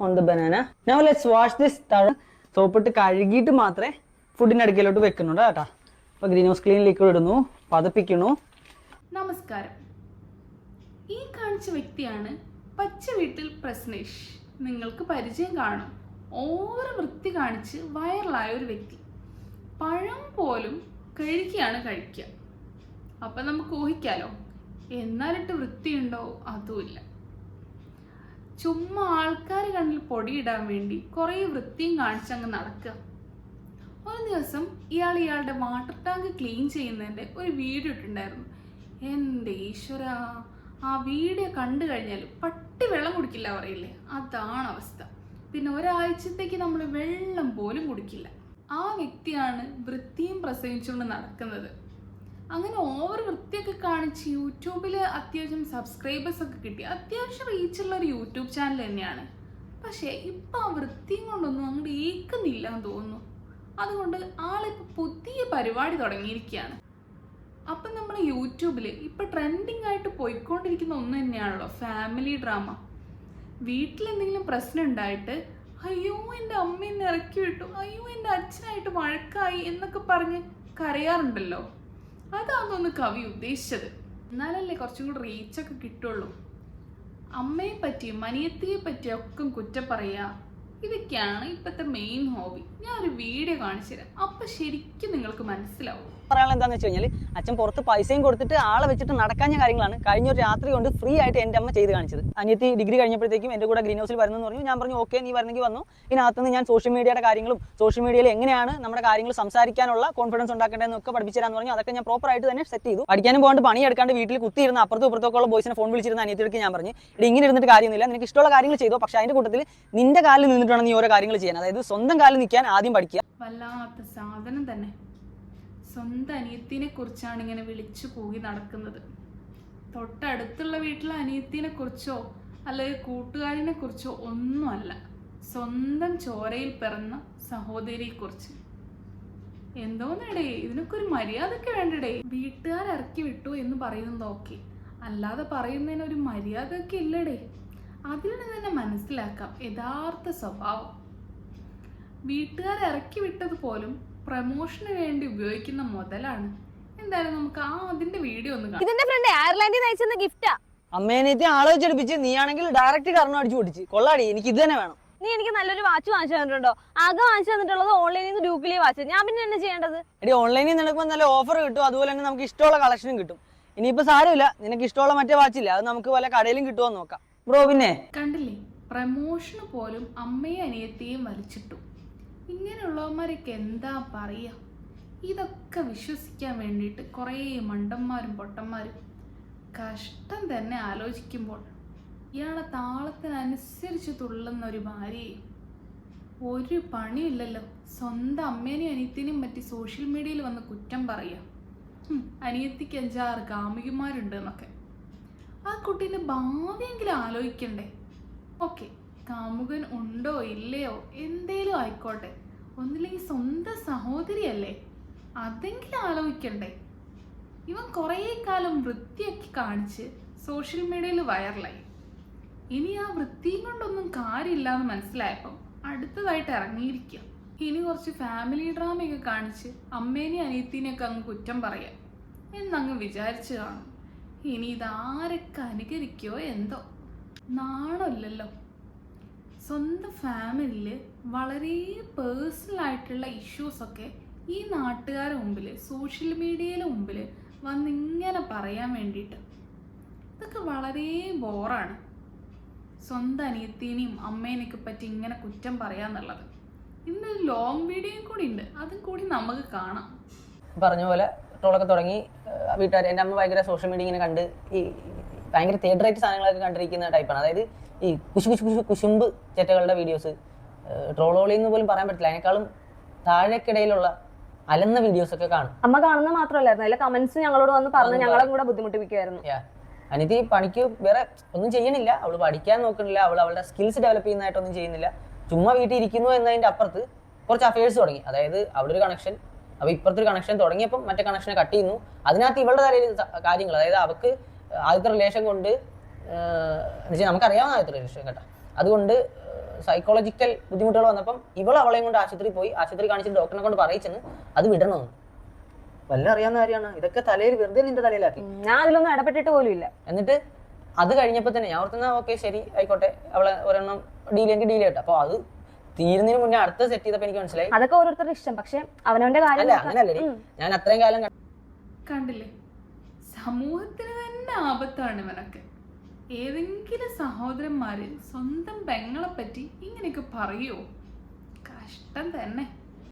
On the banana no let's wash this തഴ സോപ്പിട്ട് കഴുകിയിട്ട് മാത്രമേ ഫുഡിന്റെ അടുക്കലോട്ട് വെക്കുന്നുണ്ട് കേട്ടോ. അപ്പോൾ ഗ്രീൻ ഹൗസ് ക്ലീൻ ലിക്വിഡ് ഇടുന്നു പതപ്പിക്കുന്നു. നമസ്കാരം. ഈ കാണിച്ച വ്യക്തിയാണ് പച്ച വീട്ടിൽ പ്രശ്നേഷ്. നിങ്ങൾക്ക് പരിചയം കാണും. ഓവർ വൃത്തി കാണിച്ച് വൈറലായ ഒരു വ്യക്തി. പഴം പോലും കഴിക്കുകയാണ് കഴിക്കുക. അപ്പം നമുക്ക് ഊഹിക്കാലോ. എന്നാലിട്ട് വൃത്തിയുണ്ടോ? അതുമില്ല. ചുമ്മാ ആൾക്കാർ കണ്ണിൽ പൊടിയിടാൻ വേണ്ടി കുറേ വൃത്തിയും കാണിച്ചങ്ങ് നടക്കുക. ഒരു ദിവസം ഇയാൾ ഇയാളുടെ വാട്ടർ ടാങ്ക് ക്ലീൻ ചെയ്യുന്നതിന്റെ ഒരു വീഡിയോ ഇട്ടിട്ടുണ്ടായിരുന്നു. എന്റെ ഈശ്വര ആ വീഡിയോ കണ്ടു കഴിഞ്ഞാൽ പട്ടി വെള്ളം കുടിക്കില്ല പറയില്ലേ? അതാണ് അവസ്ഥ. പിന്നെ ഒരാഴ്ചത്തേക്ക് നമ്മൾ വെള്ളം പോലും കുടിക്കില്ല. ആ വ്യക്തിയാണ് വൃത്തിയും പ്രസവിച്ചുകൊണ്ട് നടക്കുന്നത്. അങ്ങനെ ഓവർ വൃത്തിയൊക്കെ കാണിച്ച് യൂട്യൂബിൽ അത്യാവശ്യം സബ്സ്ക്രൈബേഴ്സ് ഒക്കെ കിട്ടി. അത്യാവശ്യം റീച്ചുള്ള ഒരു യൂട്യൂബ് ചാനൽ തന്നെയാണ്. പക്ഷേ ഇപ്പം ആ വൃത്തിയും കൊണ്ടൊന്നും അങ്ങോട്ട് ഏക്കുന്നില്ല എന്ന് തോന്നുന്നു. അതുകൊണ്ട് ആളിപ്പോൾ പുതിയ പരിപാടി തുടങ്ങിയിരിക്കുകയാണ്. അപ്പം നമ്മൾ യൂട്യൂബിൽ ഇപ്പം ട്രെൻഡിങ് ആയിട്ട് പോയിക്കൊണ്ടിരിക്കുന്ന ഒന്ന് തന്നെയാണല്ലോ ഫാമിലി ഡ്രാമ വീട്ടിലെന്തെങ്കിലും പ്രശ്നം ഉണ്ടായിട്ട് അയ്യോ എന്റെ അമ്മ ഇറക്കി വിട്ടു. അയ്യോ എന്റെ അച്ഛനായിട്ട് വഴക്കായി എന്നൊക്കെ പറഞ്ഞ് കരയാറുണ്ടല്ലോ. അതാണെന്ന് കവി ഉദ്ദേശിച്ചത്. എന്നാലല്ലേ കുറച്ചും കൂടി റീച്ചൊക്കെ കിട്ടുള്ളൂ. അമ്മയെ പറ്റിയും മനിയത്തിയെ പറ്റിയും ഒക്കെ കുറ്റം പറയുക ഇതൊക്കെയാണ് ഇപ്പോഴത്തെ മെയിൻ ഹോബി ഞാൻ ഒരു വീഡിയോ കാണിച്ചു തരാം. അപ്പൊ ശരിക്കും നിങ്ങൾക്ക് മനസ്സിലാവും. പറയാനുള്ള വെച്ച് കഴിഞ്ഞാൽ അച്ഛൻ പുറത്ത് പൈസയും കൊടുത്തിട്ട് ആളെ വെച്ചിട്ട് നടക്കാഞ്ഞ കാര്യങ്ങളാണ് കഴിഞ്ഞ ഒരു രാത്രി കൊണ്ട് ഫ്രീ ആയിട്ട് എന്റെ അമ്മ ചെയ്ത് കാണിച്ചത്. അനിയത്തി ഡിഗ്രി കഴിഞ്ഞപ്പോഴത്തേക്കും എന്റെ കൂടെ ഗ്രീൻ ഹൗസിൽ വരുന്നെന്ന് പറഞ്ഞു. ഞാൻ പറഞ്ഞു ഓക്കെ നീ വരുന്നെങ്കിൽ വന്നു. ഇതിനകത്തുനിന്ന് ഞാൻ സോഷ്യൽ മീഡിയയുടെ കാര്യങ്ങളും സോഷ്യൽ മീഡിയയിൽ എങ്ങനെയാണ് നമ്മുടെ കാര്യങ്ങൾ സംസാരിക്കാനുള്ള കോൺഫിഡൻസ് ഉണ്ടാക്കേണ്ടതെന്നൊക്കെ പഠിപ്പിച്ചു തരാന്ന് പറഞ്ഞു. അതൊക്കെ ഞാൻ പ്രോപ്പർ ആയിട്ട് തന്നെ സെറ്റ് ചെയ്തു. പഠിക്കാനും പോകാണ്ട് പണിയെടുക്കാണ്ട് വീട്ടിൽ കുത്തിയിരുന്ന അപ്പുറത്തും ഇപ്പുറത്തൊക്കെയുള്ള ബോയ്സിനെ ഫോൺ വിളിച്ചിരുന്ന അനിയത്തിക്ക് ഞാൻ പറഞ്ഞു ഇത് ഇങ്ങനെ ഇരുന്നിട്ട് കാര്യമൊന്നുമില്ല. നിനക്ക് ഇഷ്ടമുള്ള കാര്യങ്ങൾ ചെയ്തോ. പക്ഷേ അതിന്റെ കൂട്ടത്തിൽ നിന്റെ കാലിൽ നിന്നിട്ട് വേണം നീ ഓരോ കാര്യങ്ങൾ ചെയ്യാൻ. അതായത് സ്വന്തം കാലിൽ നിൽക്കാൻ ആദ്യം പഠിക്കുക. വല്ലാത്ത സാധനം തന്നെ. സ്വന്തം അനിയത്തിനെ കുറിച്ചാണ് ഇങ്ങനെ വിളിച്ചു പോയി നടക്കുന്നത്. തൊട്ടടുത്തുള്ള വീട്ടിലെ അനിയത്തിനെ കുറിച്ചോ അല്ലെങ്കിൽ കൂട്ടുകാരനെ കുറിച്ചോ ഒന്നുമല്ല. സ്വന്തം ചോരയിൽ പിറന്ന സഹോദരിയെ കുറിച്ച്. എന്തോന്നടേ ഇതിനൊക്കെ ഒരു മര്യാദയൊക്കെ വേണ്ടടേ. വീട്ടുകാർ ഇറക്കി വിട്ടു എന്ന് പറയുന്നത് ഓക്കെ. അല്ലാതെ പറയുന്നതിന് ഒരു മര്യാദയൊക്കെ ഇല്ലടേ. അതിൽ നിന്ന് തന്നെ മനസ്സിലാക്കാം യഥാർത്ഥ സ്വഭാവം. വീട്ടുകാർ ഇറക്കി വിട്ടത് പോലും പ്രമോഷന് വേണ്ടി ഉപയോഗിക്കുന്ന മുതലാണ്. എന്തായാലും നമുക്ക് ആ അതിന്റെ വീഡിയോ ഒന്ന് കാണാം. ഇതിന്റെ ഫ്രണ്ട് എയർലൈനിൽ നിന്ന് അയച്ചെന്ന ഗിഫ്റ്റാ അമ്മേനേത്തി ആളെ വെച്ചെടുപ്പിച്ച് നീയാണെങ്കിൽ ഡയറക്റ്റ് കർണം അടിച്ചു പൊട്ടിച്ച്. കൊള്ളാടി എനിക്ക് ഇത് തന്നെ വേണം. നീ എനിക്ക് നല്ലൊരു വാച്ച് വാങ്ങിച്ചു തന്നിട്ടുണ്ടോ? ആകെ വാങ്ങിച്ചു തന്നിട്ടുള്ളത് ഓൺലൈനിൽ നിന്ന് ഡ്യൂക്കിലി വാച്ച് ഞാൻ പിന്നെ എന്നെ ചെയ്യേണ്ടത്? എടി ഓൺലൈനിൽ നിനക്ക് നല്ല ഓഫർ കിട്ടും. അതുപോലെ തന്നെ നമുക്ക് ഇഷ്ടമുള്ള കളക്ഷനും കിട്ടും. ഇനിയിപ്പോ സാരമില്ല. നിനക്ക് ഇഷ്ടമുള്ള മറ്റേ വാച്ചില്ല അത് നമുക്ക് വല്ല കടയിലും കിട്ടുമോ നോക്കാം. ബ്രോ പിന്നെ? കണ്ടില്ലേ? പ്രമോഷന് പോലും അമ്മയും അനിയത്തെയും വലിച്ചിട്ടു. ഇങ്ങനെയുള്ളവന്മാരൊക്കെ എന്താ പറയുക ഇതൊക്കെ വിശ്വസിക്കാൻ വേണ്ടിയിട്ട് കുറേ മണ്ടന്മാരും പൊട്ടന്മാരും കഷ്ടം തന്നെ ആലോചിക്കുമ്പോൾ ഇയാളെ താളത്തിനനുസരിച്ച് തുള്ളുന്ന ഒരു ഭാര്യയെ. ഒരു പണിയില്ലല്ലോ സ്വന്തം അമ്മേനെയും അനിയത്തിനെയും പറ്റി സോഷ്യൽ മീഡിയയിൽ വന്ന് കുറ്റം പറയുക. അനിയത്തിക്ക് അഞ്ചാറ് കാമുകിമാരുണ്ട് എന്നൊക്കെ. ആ കുട്ടീന്റെ ഭാവിയെങ്കിലും ആലോചിക്കണ്ടേ? ഓക്കെ കാമുകൻ ഉണ്ടോ ഇല്ലയോ? എന്തേലും ആയിക്കോട്ടെ. ഒന്നില്ലെങ്കിൽ സ്വന്തം സഹോദരിയല്ലേ? അതെങ്കിലും ആലോചിക്കണ്ടേ. ഇവൻ കുറേ കാലം വൃത്തിയൊക്കെ കാണിച്ച് സോഷ്യൽ മീഡിയയിൽ വൈറലായി. ഇനി ആ വൃത്തിയും കൊണ്ടൊന്നും കാര്യമില്ല എന്ന് മനസ്സിലായപ്പം അടുത്തതായിട്ട് ഇറങ്ങിയിരിക്കുക ഇനി കുറച്ച് ഫാമിലി ഡ്രാമയൊക്കെ കാണിച്ച് അമ്മേനെയും അനിയത്തിനെയൊക്കെ അങ്ങ് കുറ്റം പറയാം. എന്നങ്ങ് വിചാരിച്ചു കാണും. ഇനി ഇതാരൊക്കെ അനുകരിക്കോ എന്തോ. നാണമില്ലല്ലോ. സ്വന്തം ഫാമിലിയിൽ വളരെ പേഴ്സണൽ ആയിട്ടുള്ള ഇഷ്യൂസൊക്കെ ഈ നാട്ടുകാരുടെ മുമ്പിൽ സോഷ്യൽ മീഡിയയിലെ മുമ്പിൽ വന്നിങ്ങനെ പറയാൻ വേണ്ടിയിട്ട്. ഇതൊക്കെ വളരെ ബോറാണ് സ്വന്തം അനിയത്തിനെയും അമ്മേനെയൊക്കെ പറ്റി ഇങ്ങനെ കുറ്റം പറയാന്നുള്ളത് ഇന്ന് ലോങ് വീഡിയോയും കൂടി ഉണ്ട്. അതും കൂടി നമുക്ക് കാണാം. പറഞ്ഞ പോലെ ട്രോളൊക്കെ തുടങ്ങി. വീട്ടുകാർ എന്റെ അമ്മ ഭയങ്കര സോഷ്യൽ മീഡിയ ഇങ്ങനെ കണ്ട് ഈ ഭയങ്കര തിയേറ്ററായിട്ട് സാധനങ്ങളൊക്കെ കണ്ടിരിക്കുന്ന ടൈപ്പാണ് അതായത് ഈ കുശു കുശു കുശു കുശുമ്പ് ചെറ്റകളുടെ വീഡിയോസ് ട്രോളോളി എന്ന് പോലും പറയാൻ പറ്റില്ല. അതിനേക്കാളും താഴേക്കിടയിലുള്ള അലന്ന വീഡിയോസ് ഒക്കെ കാണും. അമ്മ കാണുന്ന മാത്രമല്ലായിരുന്നു. അതിലെ കമന്റ്സ് ഞങ്ങളോട് വന്ന് പറഞ്ഞ് ഞങ്ങളും കൂടെ ബുദ്ധിമുട്ടിപ്പിക്കുമായിരുന്നു അനിതി പണിക്ക് വേറെ ഒന്നും ചെയ്യണില്ല. അവൾ പഠിക്കാൻ നോക്കണില്ല അവൾ അവളുടെ സ്കിൽസ് ഡെവലപ്പ് ചെയ്യുന്നതായിട്ടൊന്നും ചെയ്യുന്നില്ല. ചുമ്മാ വീട്ടിൽ ഇരിക്കുന്നു എന്നതിന്റെ അപ്പുറത്ത് കുറച്ച് അഫയേഴ്സ് തുടങ്ങി. അതായത് അവിടെ ഒരു കണക്ഷൻ അവ ഇപ്പുറത്തെ ഒരു കണക്ഷൻ തുടങ്ങിയപ്പം മറ്റേ കണക്ഷനെ കട്ട് ചെയ്യുന്നു. അതിനകത്ത് ഇവളുടെ തലയിൽ കാര്യങ്ങൾ അതായത് അവക്ക് ആദ്യത്തെ റിലേഷൻ കൊണ്ട് എന്നുവെച്ചാൽ നമുക്കറിയാവുന്ന ഒരു വിഷയം കേട്ടോ. അതുകൊണ്ട് സൈക്കോളജിക്കൽ ബുദ്ധിമുട്ടുകൾ വന്നപ്പം ഇവൾ അവളെയും കൊണ്ട് ആശുപത്രി പോയി ആശുപത്രി കാണിച്ചിട്ട് ഡോക്ടറിനെ കൊണ്ട് പറയിച്ചെന്ന് അത് വിടണമെന്ന് വല്ല അറിയാവുന്ന കാര്യമാണ്. ഇതൊക്കെ തലയിൽ വെറുതെ നിന്റെ തലയിലാക്കി. ഞാൻ അതിലൊന്നും ഇടപെട്ടിട്ട് പോലും ഇല്ല. എന്നിട്ട് അത് കഴിഞ്ഞപ്പോൾ തന്നെ ഞാൻ ഓർത്തുന്ന ഓക്കെ ശരി ആയിക്കോട്ടെ അവളെ ഒരെണ്ണം ഡീൽ എനിക്ക് ഡീൽ ചെയ്യട്ടെ. അപ്പോൾ അത് തീരുന്നതിന് മുന്നേ അടുത്ത സെറ്റ് ചെയ്തപ്പോൾ എനിക്ക് മനസ്സിലായി. അതൊക്കെ ഓരോരുത്തരുടെ ഇഷ്ടം. പക്ഷെ അവനവന്റെ കാര്യം അല്ല അങ്ങനല്ലേ ഞാൻ അത്രയും കാലം കണ്ട- കണ്ടില്ലേ? സമൂഹത്തിന് തന്നെ ആപത്താണ് ഇവനൊക്കെ. ഏതെങ്കിലും സഹോദരന്മാരിൽ സ്വന്തം പെങ്ങളെ പറ്റി ഇങ്ങനെയൊക്കെ പറയുമോ കഷ്ടം തന്നെ.